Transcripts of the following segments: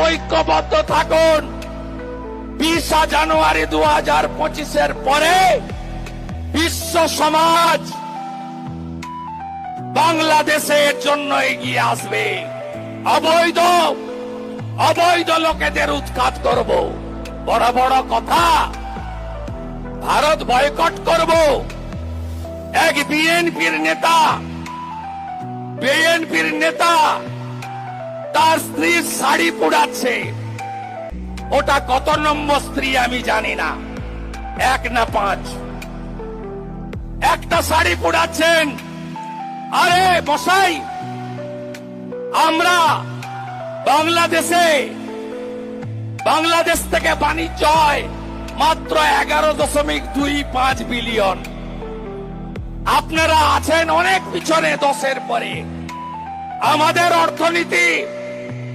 ঐক্যবদ্ধ থাকুন। বিশা জানুয়ারি দু হাজার পঁচিশের পরে বিশ্ব সমাজ বাংলাদেশের জন্য এগিয়ে আসবে। অবৈধ অবৈধ লোকেদের উৎখাত করব। বড় বড় কথা, ভারত বয়কট করব। এক বিএনপির নেতা বিএনপির নেতা তার স্ত্রীর শাড়ি পোড়াচ্ছে। ওটা কত নম্বর স্ত্রী আমি জানি না। এক না পাঁচ। একটা শাড়ি পোড়াচ্ছেন। আরে বসাই আমরা বাংলাদেশে, বাংলাদেশ থেকে বাণিজ্য হয় মাত্র এগারো দশমিক দুই পাঁচ বিলিয়ন। আপনারা আছেন অনেক পিছনে দশের পরে। আমাদের অর্থনীতি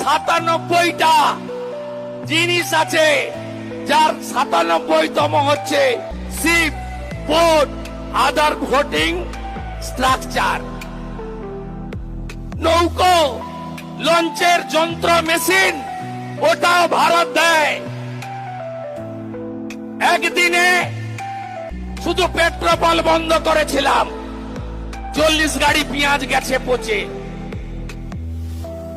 সাতানব্বইটা জিনিস আছে, যার সাতানব্বইতম হচ্ছে ship boat other voting structure. নৌকো, লঞ্চের যন্ত্র, মেশিন ওটাও ভারত দেয়। একদিনে শুধু পেট্রোল বন্ধ করেছিলাম, চল্লিশ গাড়ি পেঁয়াজ গেছে পচে।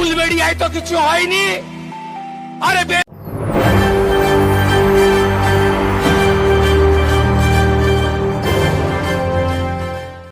উলবেড়িয়ায় তো কিছু হয়নি। আরে